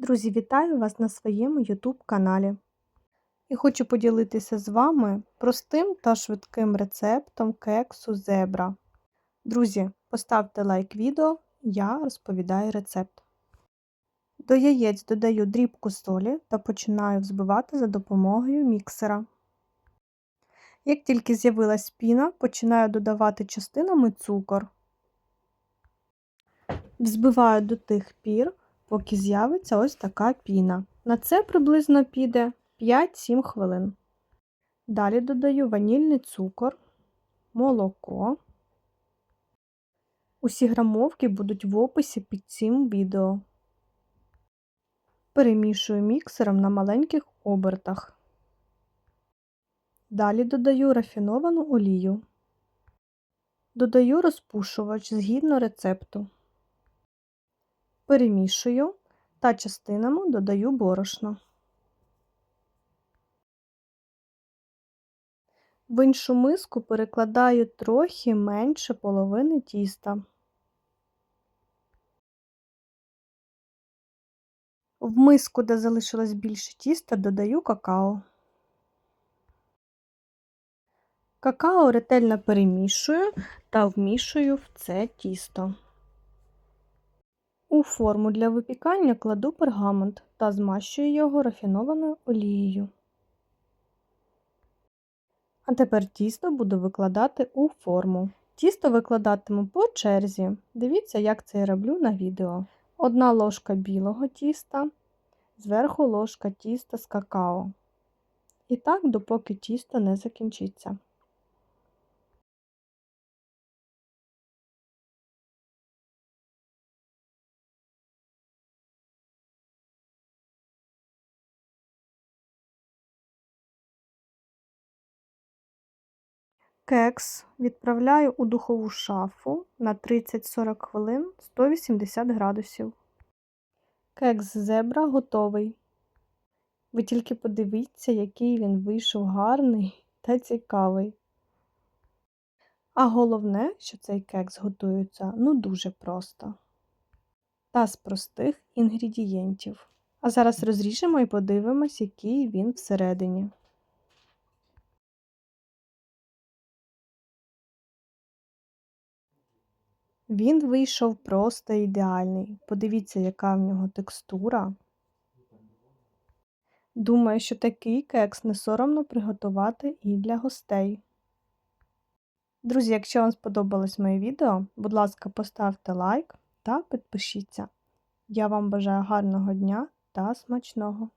Друзі, вітаю вас на своєму YouTube каналі. І хочу поділитися з вами простим та швидким рецептом кексу зебра. Друзі, поставте лайк відео, я розповідаю рецепт. До яєць додаю дрібку солі та починаю взбивати за допомогою міксера. Як тільки з'явилась піна, починаю додавати частинами цукор. Взбиваю до тих пір, поки з'явиться ось така піна. На це приблизно піде 5-7 хвилин. Далі додаю ванільний цукор, молоко. Усі грамовки будуть в описі під цим відео. Перемішую міксером на маленьких обертах. Далі додаю рафіновану олію. Додаю розпушувач згідно рецепту. Перемішую та частинами додаю борошно. В іншу миску перекладаю трохи менше половини тіста. В миску, де залишилось більше тіста, додаю какао. Какао ретельно перемішую та вмішую в це тісто. У форму для випікання кладу пергамент та змащую його рафінованою олією. А тепер тісто буду викладати у форму. Тісто викладатиму по черзі. Дивіться, як це я роблю на відео. Одна ложка білого тіста, зверху ложка тіста з какао. І так, допоки тісто не закінчиться. Кекс відправляю у духову шафу на 30-40 хвилин 180 градусів. Кекс зебра готовий. Ви тільки подивіться, який він вийшов гарний та цікавий. А головне, що цей кекс готується ну дуже просто та з простих інгредієнтів. А зараз розріжемо і подивимось, який він всередині. Він вийшов просто ідеальний. Подивіться, яка в нього текстура. Думаю, що такий кекс не соромно приготувати і для гостей. Друзі, якщо вам сподобалось моє відео, будь ласка, поставте лайк та підпишіться. Я вам бажаю гарного дня та смачного!